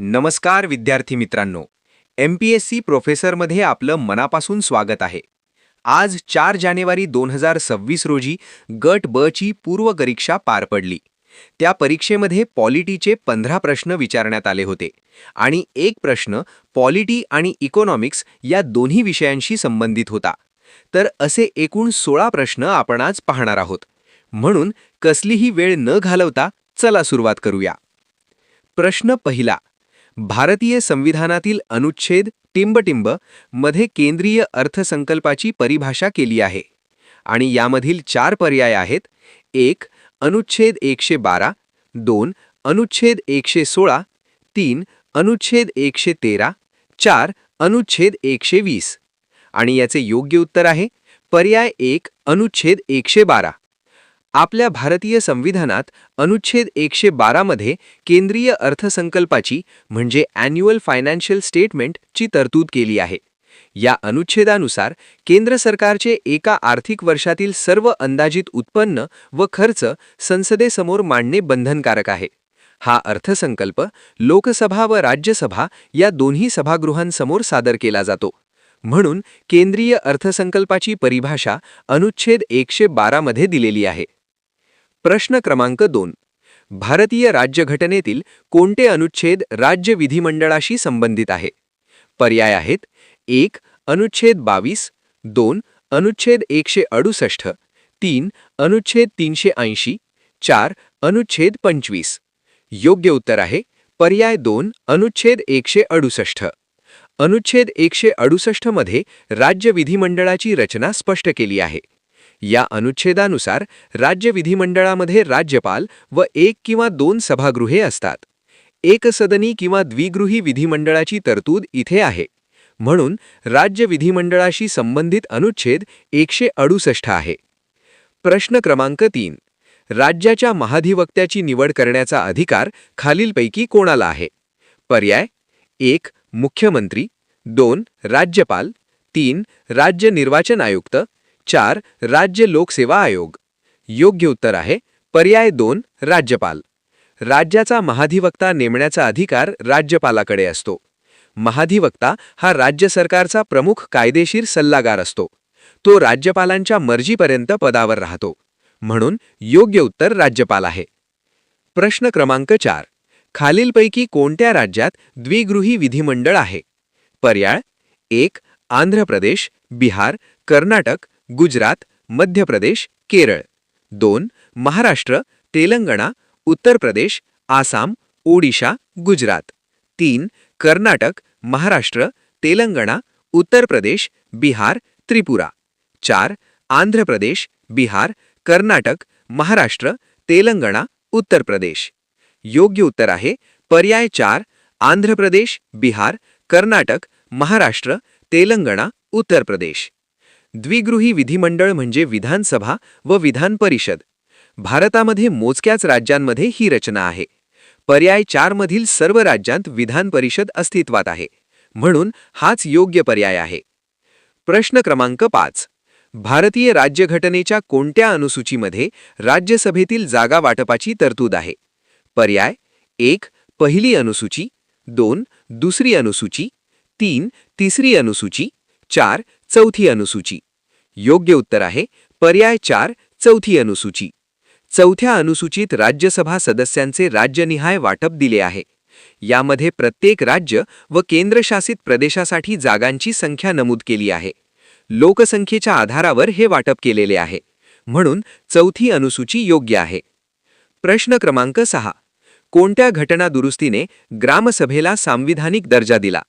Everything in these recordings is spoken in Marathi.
नमस्कार विद्यार्थी मित्रांनो. एम पी एस सी प्रोफेसरमध्ये आपलं मनापासून स्वागत आहे. आज चार जानेवारी दोन हजार सव्वीस रोजी गट ब ची पूर्वपरीक्षा पार पडली. त्या परीक्षेमध्ये पॉलिटीचे पंधरा प्रश्न विचारण्यात आले होते आणि एक प्रश्न पॉलिटी आणि इकॉनॉमिक्स या दोन्ही विषयांशी संबंधित होता. तर असे एकूण सोळा प्रश्न आपण आज पाहणार आहोत. म्हणून कसलीही वेळ न घालवता चला सुरुवात करूया. प्रश्न पहिला. भारतीय संविधानातील अनुच्छेद टिंबटिंबमध्ये केंद्रीय अर्थसंकल्पाची परिभाषा केली आहे. आणि यामधील चार पर्याय आहेत. एक अनुच्छेद एकशे बारा दोन अनुच्छेद एकशे सोळा तीन अनुच्छेद एकशे तेरा चार अनुच्छेद एकशे वीस. आणि याचे योग्य उत्तर आहे. पर्याय एक अनुच्छेद एकशे बारा. आपल्या भारतीय संविधानात अनुच्छेद एकशे बारामध्ये केंद्रीय अर्थसंकल्पाची म्हणजे अॅन्युअल फायनान्शियल स्टेटमेंटची तरतूद केली आहे. या अनुच्छेदानुसार केंद्र सरकारचे एका आर्थिक वर्षातील सर्व अंदाजित उत्पन्न व खर्च संसदेसमोर मांडणे बंधनकारक आहे. हा अर्थसंकल्प लोकसभा व राज्यसभा या दोन्ही सभागृहांसमोर सादर केला जातो. म्हणून केंद्रीय अर्थसंकल्पाची परिभाषा अनुच्छेद एकशे बारामध्ये दिलेली आहे. प्रश्न क्रमांक दोन. भारतीय राज्यघटनेतील कोणते अनुच्छेद राज्य विधिमंडळाशी संबंधित आहे? पर्याय आहेत एक अनुच्छेद बावीस दोन अनुच्छेद एकशे अडुसष्ट तीन अनुच्छेद तीनशे ऐंशी चार अनुच्छेद पंचवीस. योग्य उत्तर आहे पर्याय दोन अनुच्छेद एकशे अडुसष्ट. अनुच्छेद एकशे अडुसष्टमध्ये राज्य विधिमंडळाची रचना स्पष्ट केली आहे. या अनुच्छेदानुसार राज्य विधिमंडळामध्ये राज्यपाल व एक किंवा दोन सभागृहे असतात. एकसदनी किंवा द्विगृही विधिमंडळाची तरतूद इथे आहे. म्हणून राज्य विधिमंडळाशी संबंधित अनुच्छेद एकशे अडुसष्ट आहे. प्रश्न क्रमांक तीन. राज्याच्या महाधिवक्त्याची निवड करण्याचा अधिकार खालीलपैकी कोणाला आहे? पर्याय. एक मुख्यमंत्री. दोन राज्यपाल. तीन राज्य निर्वाचन आयुक्त. चार राज्य लोकसेवा आयोग. योग्य उत्तर आहे पर्याय दोन राज्यपाल. राज्याचा महाधिवक्ता नेमण्याचा अधिकार राज्यपालाकडे असतो. महाधिवक्ता हा राज्य सरकारचा प्रमुख कायदेशीर सल्लागार असतो. तो राज्यपालांच्या मर्जीपर्यंत पदावर राहतो. म्हणून योग्य उत्तर राज्यपाल आहे. प्रश्न क्रमांक चार. खालीलपैकी कोणत्या राज्यात द्विगृही विधिमंडळ आहे? पर्याय एक आंध्र प्रदेश बिहार कर्नाटक गुजरात, मध्य प्रदेश, केरळ. दोन, महाराष्ट्र, तेलंगणा, उत्तर प्रदेश, आसाम, ओडिशा, गुजरात. तीन, कर्नाटक, महाराष्ट्र, तेलंगणा, उत्तर प्रदेश, बिहार, त्रिपुरा. चार, आंध्र प्रदेश, बिहार, कर्नाटक, महाराष्ट्र, तेलंगणा, उत्तर प्रदेश. योग्य उत्तर आहे पर्याय चार, आंध्र प्रदेश, बिहार, कर्नाटक, महाराष्ट्र, तेलंगणा, उत्तर प्रदेश. द्विगृही विधिमंडळ म्हणजे विधानसभा व विधान परिषद भारतामध्ये मोजक्याच राज्यांमध्ये ही रचना आहे. पर्याय चारमधील सर्व राज्यांत विधान परिषद अस्तित्वात आहे. म्हणून हाच योग्य पर्याय आहे. प्रश्न क्रमांक पाच. भारतीय राज्यघटनेच्या कोणत्या अनुसूचीमध्ये राज्यसभेतील जागा वाटपाची तरतूद आहे? पर्याय एक पहिली अनुसूची दोन दुसरी अनुसूची तीन तिसरी अनुसूची चार चौथी अनुसूची. योग्य उत्तर आहे पर्याय चार चौथी अनुसूची. चौथ्या अनुसूचीत राज्यसभा सदस्यांचे राज्यनिहाय वाटप दिले आहे. यामध्ये प्रत्येक राज्य व केंद्रशासित प्रदेशासाठी जागांची संख्या नमूद केली आहे. लोकसंख्येच्या आधारावर हे वाटप केलेले आहे. म्हणून चौथी अनुसूची योग्य आहे. प्रश्न क्रमांक सहा. कोणत्या घटना दुरुस्तीने ग्रामसभेला सांविधानिक दर्जा दिला?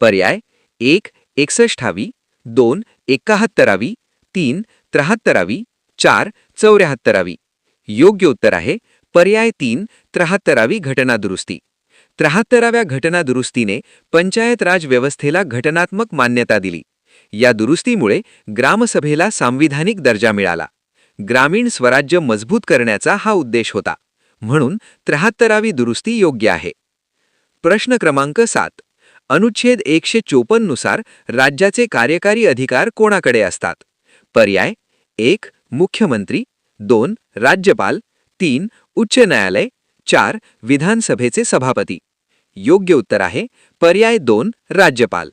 पर्याय एक एकसष्टावी दोन एकाहत्तरावी तीन त्र्याहत्तरावी चार चौऱ्याहत्तरावी योग्य उत्तर आहे पर्याय तीन त्र्याहत्तरावी घटना दुरुस्ती. त्र्याहत्तराव्या घटना दुरुस्तीने पंचायत राज व्यवस्थेला घटनात्मक मान्यता दिली. या दुरुस्तीमुळे ग्रामसभेला सांविधानिक दर्जा मिळाला. ग्रामीण स्वराज्य मजबूत करण्याचा हा उद्देश होता. म्हणून त्र्याहत्तरावी दुरुस्ती योग्य आहे. प्रश्न क्रमांक सात. अनुच्छेद एकशे चोपन्ननुसार राज्याचे कार्यकारी अधिकार कोणाकडे असतात? पर्याय एक मुख्यमंत्री दोन राज्यपाल तीन उच्च न्यायालय चार विधानसभेचे सभापती. योग्य उत्तर आहे पर्याय दोन राज्यपाल.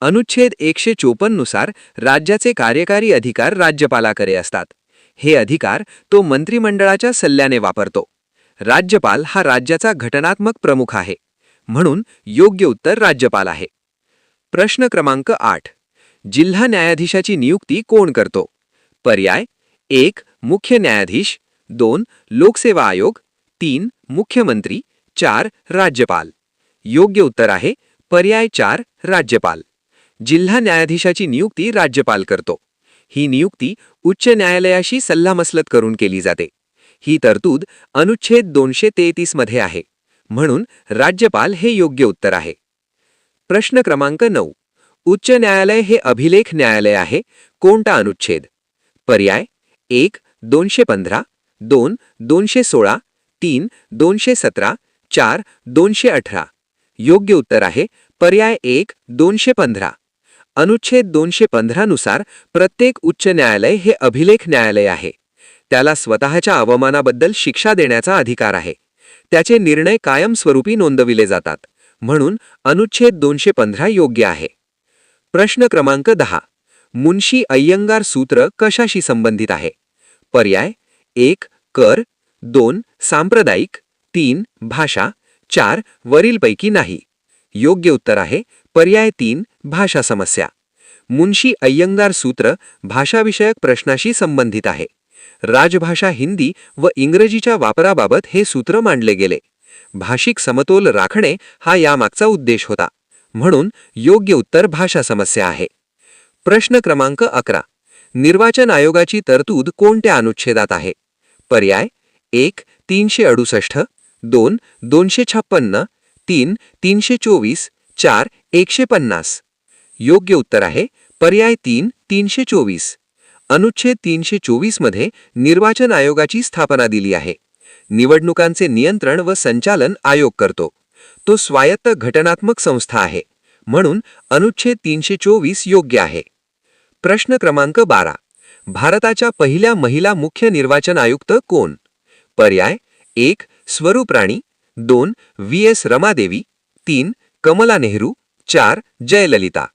अनुच्छेद एकशे चोपन्ननुसार राज्याचे कार्यकारी अधिकार राज्यपालाकडे असतात. हे अधिकार तो मंत्रिमंडळाच्या सल्ल्याने वापरतो. राज्यपाल हा राज्याचा घटनात्मक प्रमुख आहे. म्हणून योग्य उत्तर राज्यपाल आहे. प्रश्न क्रमांक आठ. जिल्हा न्यायाधीशाची नियुक्ती कोण करतो? पर्याय एक मुख्य न्यायाधीश दोन लोकसेवा आयोग तीन मुख्यमंत्री चार राज्यपाल. योग्य उत्तर आहे पर्याय चार राज्यपाल. जिल्हा न्यायाधीशाची नियुक्ती राज्यपाल करतो. ही नियुक्ती उच्च न्यायालयाशी सल्लामसलत करून केली जाते. ही तरतूद अनुच्छेद दोनशे तेहतीसमध्ये आहे. म्हणून राज्यपाल हे योग्य उत्तर आहे. प्रश्न क्रमांक नऊ. उच्च न्यायालय हे अभिलेख न्यायालय आहे कोणता अनुच्छेद? पर्याय एक दोनशे पंधरा दोन दोनशे सोळा तीन दोनशे सतरा चार दोनशे अठरा. योग्य उत्तर आहे पर्याय एक दोनशे पंधरा. अनुच्छेद दोनशे पंधरानुसार प्रत्येक उच्च न्यायालय हे अभिलेख न्यायालय आहे. त्याला स्वतःच्या अवमानाबद्दल शिक्षा देण्याचा अधिकार आहे. त्याचे निर्णय कायमस्वरूपी नोंदविले जातात. म्हणून अनुच्छेद दोनशे पंधरा योग्य आहे. प्रश्न क्रमांक दहा. मुन्शी अय्यंगार सूत्र कशाशी संबंधित आहे? पर्याय. एक कर. दोन सांप्रदायिक. तीन भाषा. चार वरीलपैकी नाही. योग्य उत्तर आहे. पर्याय तीन भाषा समस्या. मुन्शी अय्यंगार सूत्र भाषाविषयक प्रश्नाशी संबंधित आहे. राजभाषा हिंदी व इंग्रजीच्या वापराबाबत हे सूत्र मांडले गेले. भाषिक समतोल राखणे हा यामागचा उद्देश होता. म्हणून योग्य उत्तर भाषा समस्या आहे. प्रश्न क्रमांक अकरा. निर्वाचन आयोगाची तरतूद कोणत्या अनुच्छेदात आहे? पर्याय एक तीनशे अडुसष्ट दोन दोनशे छप्पन्न तीन तीनशे चोवीस चार एकशे पन्नास. योग्य उत्तर आहे. पर्याय तीन तीनशे चोवीस. अनुच्छेद तीनशे चोवीसमध्ये निर्वाचन आयोगाची स्थापना दिली आहे. निवडणुकांचे नियंत्रण व संचालन आयोग करतो. तो स्वायत्त घटनात्मक संस्था आहे. म्हणून अनुच्छेद तीनशे चोवीस योग्य आहे. प्रश्न क्रमांक बारा. भारताच्या पहिल्या महिला मुख्य निर्वाचन आयुक्त कोण? पर्याय एक. स्वरूप राणी. दोन. व्ही. एस. रमादेवी. तीन. कमला नेहरू. चार. जयललिता.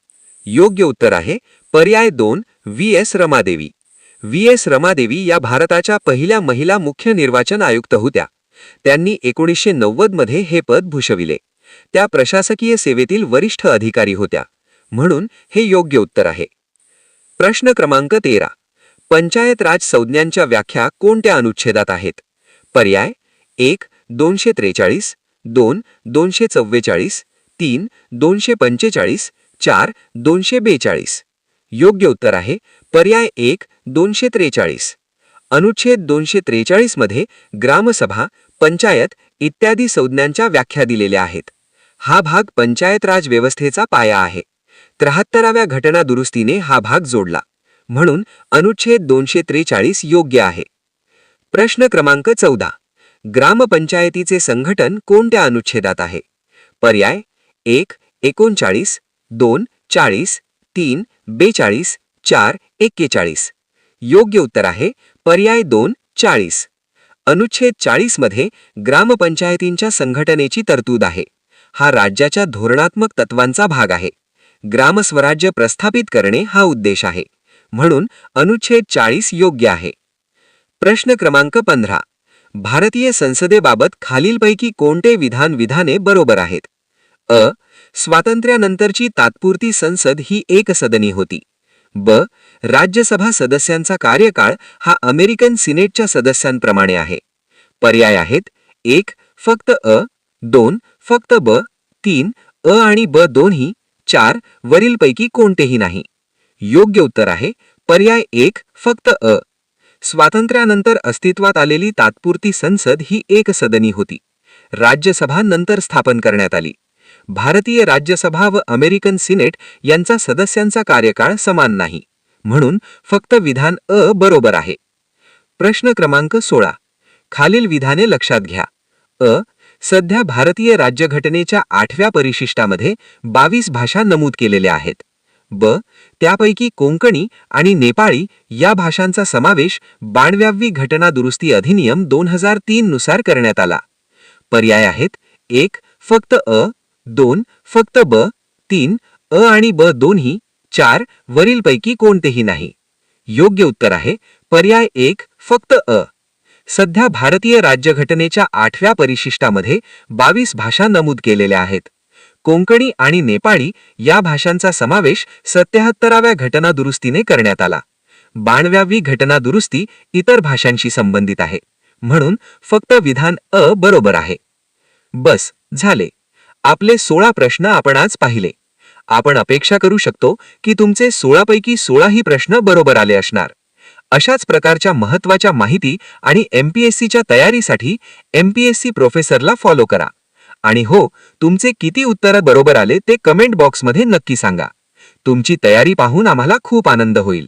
योग्य उत्तर आहे. पर्याय दोन. V. S. Ramadevi. V. S. Ramadevi या भारताच्या पहिल्या महिला मुख्य निर्वाचन आयुक्त होत्या. त्यांनी एकोणीसशे नव्वदमध्ये हे पद भूषविले. त्या प्रशासकीय सेवेतील वरिष्ठ अधिकारी होत्या. म्हणून हे योग्य उत्तर आहे. प्रश्न क्रमांक तेरा. पंचायत राज संज्ञांच्या व्याख्या कोणत्या अनुच्छेदात आहेत? पर्याय एक दोनशे त्रेचाळीस दोन दोनशे चव्वेचाळीस तीन दोनशे पंचेचाळीस चार दोनशे बेचाळीस. योग्य उत्तर आहे पर्याय एक दोनशे त्रेचाळीस. अनुच्छेद दोनशे त्रेचाळीसमध्ये ग्रामसभा पंचायत इत्यादी संज्ञांच्या व्याख्या दिलेल्या आहेत. हा भाग पंचायत राज व्यवस्थेचा पाया आहे. त्र्याहत्तराव्या घटना दुरुस्तीने हा भाग जोडला. म्हणून अनुच्छेद दोनशे त्रेचाळीस योग्य आहे. प्रश्न क्रमांक चौदा. ग्रामपंचायतीचे संघटन कोणत्या अनुच्छेदात आहे? पर्याय एक एकोणचाळीस दोन चाळीस तीन बेचाळीस चार एक्केचाळीस. योग्य उत्तर आहे पर्याय दोन चाळीस. अनुच्छेद चाळीसमध्ये ग्रामपंचायतींच्या संघटनेची तरतूद आहे. हा राज्याच्या धोरणात्मक तत्वांचा भाग आहे. ग्रामस्वराज्य प्रस्थापित करणे हा उद्देश आहे. म्हणून अनुच्छेद चाळीस योग्य आहे. प्रश्न क्रमांक पंधरा. भारतीय संसदेबाबत खालीलपैकी कोणते विधान विधाने बरोबर आहेत? अ. स्वातंत्र्यानंतरची तात्पुरती संसद ही एकसदनी होती. ब. राज्यसभा सदस्यांचा कार्यकाळ हा अमेरिकन सिनेटच्या सदस्यांप्रमाणे आहे. पर्याय आहेत एक फक्त अ दोन फक्त ब तीन अ आणि ब दोन्ही चार वरीलपैकी कोणतेही नाही. योग्य उत्तर आहे पर्याय एक फक्त अ. स्वातंत्र्यानंतर अस्तित्वात आलेली तात्पुरती संसद ही एकसदनी होती. राज्यसभा नंतर स्थापन करण्यात आली. भारतीय राज्यसभा व अमेरिकन सिनेट यांचा सदस्यांचा कार्यकाळ समान नाही. म्हणून फक्त विधान अ बरोबर आहे. प्रश्न क्रमांक सोळा. खालील विधाने लक्षात घ्या. अ. सध्या भारतीय राज्यघटनेच्या आठव्या परिशिष्टामध्ये बावीस भाषा नमूद केलेल्या आहेत. ब. त्यापैकी कोंकणी आणि नेपाळी या भाषांचा समावेश बाणव्यावी घटना दुरुस्ती अधिनियम दोन हजार तीन नुसार करण्यात आला. पर्याय आहेत. एक फक्त अ दोन फक्त ब तीन अ आणि ब दोन्ही चार वरीलपैकी कोणतेही नाही. योग्य उत्तर आहे पर्याय एक फक्त अ. सध्या भारतीय राज्यघटनेच्या आठव्या परिशिष्टामध्ये बावीस भाषा नमूद केलेल्या आहेत. कोंकणी आणि नेपाळी या भाषांचा समावेश सत्याहत्तराव्या घटनादुरुस्तीने करण्यात आला. बाणव्यावी घटनादुरुस्ती इतर भाषांशी संबंधित आहे. म्हणून फक्त विधान अ बरोबर आहे. बस झाले. आपले सोळा प्रश्न आपण आज पाहिले. आपण अपेक्षा करू शकतो की तुमचे सोळापैकी सोळाही प्रश्न बरोबर आले असणार. अशाच प्रकारच्या महत्त्वाच्या माहिती आणि एमपीएससीच्या तयारीसाठी एमपीएससी प्रोफेसरला फॉलो करा. आणि हो तुमचे किती उत्तरं बरोबर आले ते कमेंट बॉक्समध्ये नक्की सांगा. तुमची तयारी पाहून आम्हाला खूप आनंद होईल.